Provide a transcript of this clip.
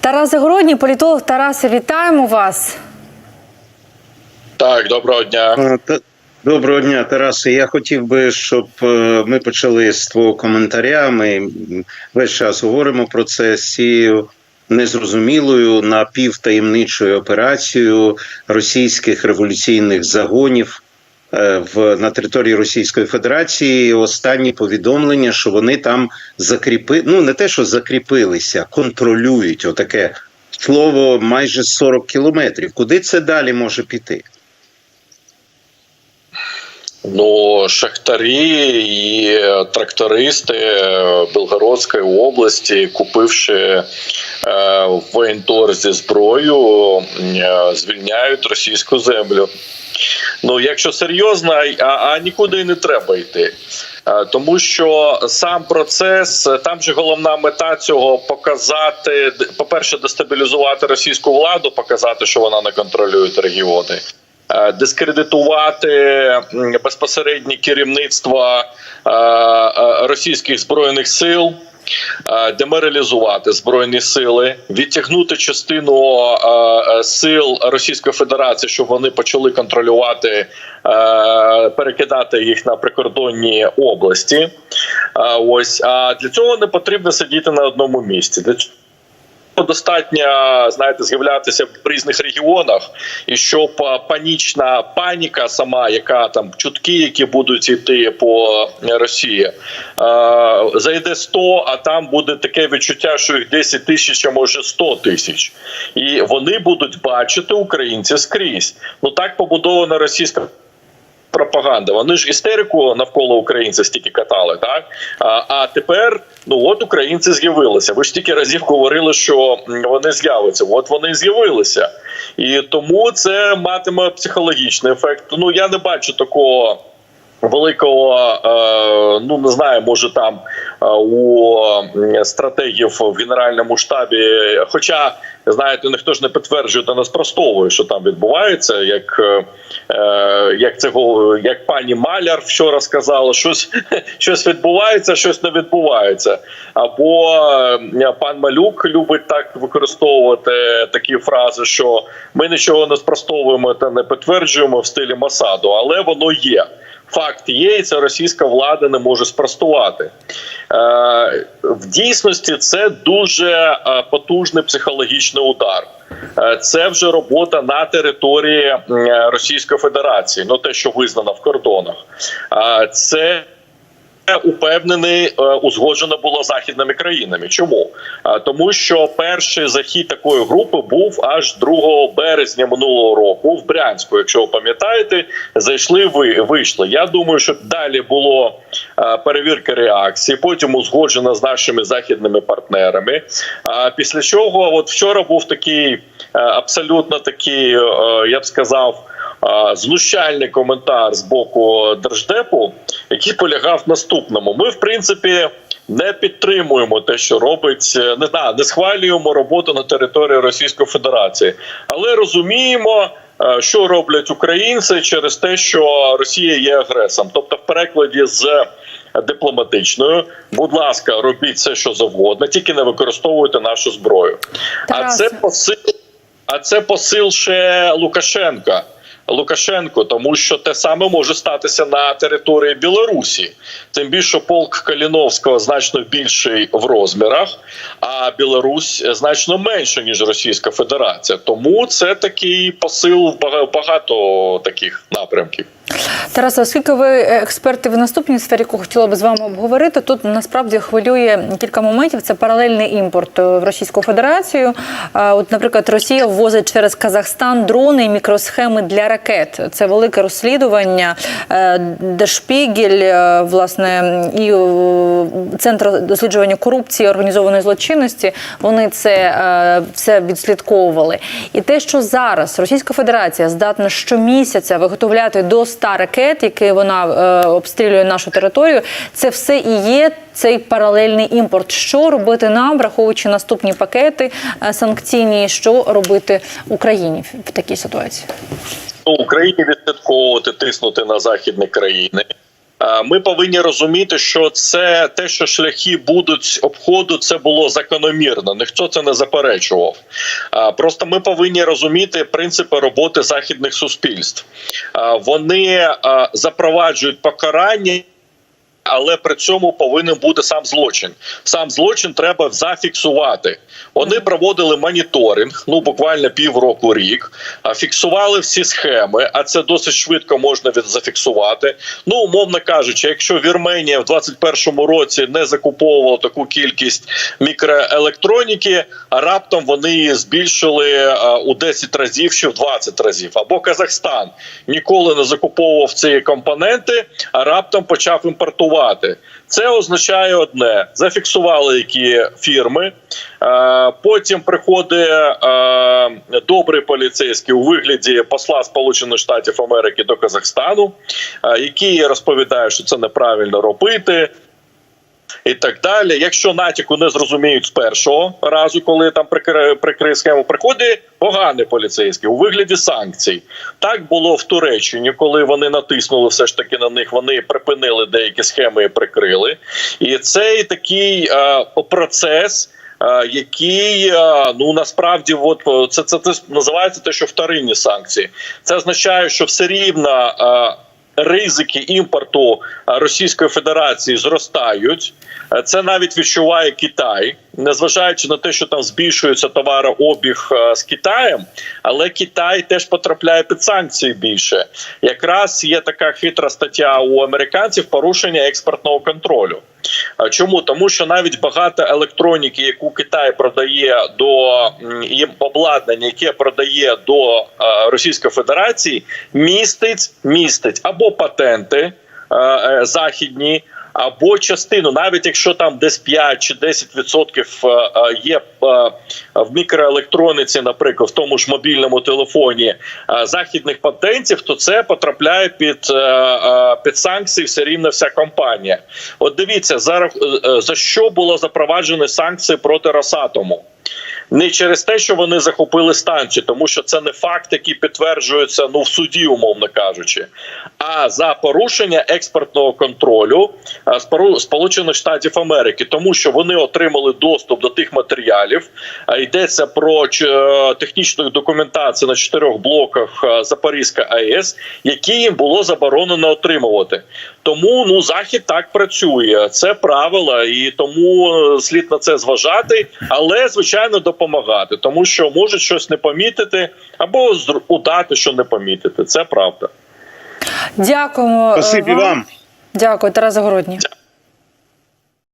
Тарас Загородній, політолог Тарасе, вітаємо вас. Так, доброго дня. Доброго дня, Тарасе. Я хотів би, щоб е, ми почали з твого коментаря. Ми весь час говоримо про це з цією незрозумілою напівтаємничою операцією російських революційних загонів в на території Російської Федерації. Останні повідомлення, що вони там закріпи... ну не те, що закріпилися, контролюють отаке слово майже 40 кілометрів. Куди це далі може піти? Ну, шахтарі і трактористи е, Белгородської області, купивши е, в воєнторзі зброю, е, звільняють російську землю. Ну, якщо серйозно, а, а нікуди і не треба йти. Тому що сам процес, там же головна мета цього показати, по-перше, дестабілізувати російську владу, показати, що вона не контролює регіони. Дискредитувати безпосереднє керівництво російських збройних сил, деморалізувати збройні сили, відтягнути частину е, е, сил Російської Федерації, щоб вони почали контролювати, е, перекидати їх на прикордонні області. Е, Ось а для цього не потрібно сидіти на одному місці. Для Достатньо знаєте, з'являтися в різних регіонах, і щоб панічна паніка, сама яка там чутки, які будуть йти по Росії, е, зайде 100, а там буде таке відчуття, що їх 10 тисяч, а може 100 тисяч, і вони будуть бачити українців скрізь. Ну так побудована російська. Пропаганда. Вони ж істерику навколо українців стільки катали, так а, а тепер ну от українці з'явилися. Ви ж стільки разів говорили, що вони з'являться. От вони з'явилися, і тому це матиме психологічний ефект. Ну я не бачу такого. Великого е, ну не знаю, може там е, у стратегів в генеральному штабі. Хоча знаєте, ніхто ж не підтверджує та не спростовує, що там відбувається. Як е, як цього, як пані Маляр вчора сказала, щось щось відбувається, щось не відбувається. Або пан Малюк любить так використовувати такі фрази, що ми нічого не спростовуємо та не підтверджуємо в стилі Масаду, але воно є. Факт є, і це російська влада не може спростувати. Е, в дійсності це дуже е, потужний психологічний удар. Е, Це вже робота на території Російської Федерації, ну те, що визнано в кордонах. Це упевнений е, узгоджено було західними країнами. Чому? Тому що перший захід такої групи був аж 2 березня минулого року в Брянську. Якщо ви пам'ятаєте, зайшли ви вийшли. Я думаю, що далі було е, перевірка реакції, потім узгоджено з нашими західними партнерами. А після чого, от вчора був такий е, абсолютно такий, е, я б сказав. Знущальний коментар з боку держдепу, який полягав в наступному. Ми, в принципі, не підтримуємо те, що робить е, не знаю, не схвалюємо роботу на території Російської Федерації, але розуміємо. е, Що роблять українці через те, що Росія є агресором, тобто в перекладі з дипломатичною, будь ласка, робіть все, що завгодно, тільки не використовуйте нашу зброю. А це посил, а це посил ще Лукашенка. Лукашенко, тому що те саме може статися на території Білорусі. Тим більше полк Каліновського значно більший в розмірах, а Білорусь значно менше ніж Російська Федерація. Тому це такий посил в бага- багато таких напрямків. Тарасе, оскільки ви експерти в наступній сфері, яку хотіла би з вами обговорити, тут насправді хвилює кілька моментів. Це паралельний імпорт е, в Російську Федерацію. От, наприклад, Росія ввозить через Казахстан дрони і мікросхеми для ракет. Це велике розслідування. Е, Дешпігель, е, власне, і центр досліджування корупції, організованої злочинності. Вони це все відслідковували. І те, що зараз Російська Федерація здатна щомісяця виготовляти до 100 ракет, які вона е, обстрілює нашу територію, це все і є цей паралельний імпорт. Що робити нам, враховуючи наступні пакети е, санкційні, що робити Україні в такій ситуації? Ну, Україні відслідковувати, тиснути на західні країни. Е, Ми повинні розуміти, що це те, що шляхи будуть обходу, це було закономірно. Ніхто це не заперечував. Е, Просто ми повинні розуміти принципи роботи західних суспільств. Е, Вони запроваджують покарання. Але при цьому повинен бути сам злочин. Сам злочин треба зафіксувати. Вони проводили моніторинг, ну буквально півроку рік, фіксували всі схеми, а це досить швидко можна зафіксувати. Ну, умовно кажучи, якщо Вірменія в 2021 році не закуповувала таку кількість мікроелектроніки, а раптом вони її збільшили у 10 разів чи в 20 разів. Або Казахстан ніколи не закуповував ці компоненти, а раптом почав імпортувати. Це означає одне: зафіксували які фірми. Е, Потім приходить е, добрий поліцейський у вигляді посла Сполучених Штатів Америки до Казахстану, е, який розповідає, що це неправильно робити. І так далі. Якщо натяку не зрозуміють з першого разу, коли там прикри, прикриє схему, приходить поганий поліцейський у вигляді санкцій. Так було в Туреччині, коли вони натиснули все ж таки на них, вони припинили деякі схеми і прикрили. І цей такий е, процес. е, Який е, ну насправді, от це, це це називається те, що вторинні санкції. Це означає, що все рівно е, ризики імпорту е, Російської Федерації зростають. Е, Це навіть відчуває Китай, незважаючи на те, що там збільшується товарообіг е, з Китаєм, але Китай теж потрапляє під санкції більше. Якраз є така хитра стаття у американців порушення експортного контролю. Чому тому, що навіть багато електроніки, яку Китай продає до м, і обладнання, яке продає до е, Російської Федерації, містить містить або патенти е, е, західні. Або частину, навіть якщо там десь 5 чи 10% е, е, є е, в мікроелектрониці, наприклад, в тому ж мобільному телефоні західних патентів, то це потрапляє під, під санкції все рівно вся компанія. От дивіться, за, рах- е, за що було запроваджені санкції проти Росатому. Не через те, що вони захопили станцію, тому що це не факт, який підтверджується ну в суді, умовно кажучи, а за порушення експортного контролю Сполучених Штатів Америки, тому що вони отримали доступ до тих матеріалів. Йдеться про е, технічну документацію на чотирьох блоках е, Запорізька АЕС, які їм було заборонено отримувати. Тому ну захід так працює. Це правила, і тому е, слід на це зважати, але звичайно допомагати, тому що можуть щось не помітити або удати, що не помітити. Це правда. Дякуємо. е, Спасибі вам. Дякую, Тарас Загородній.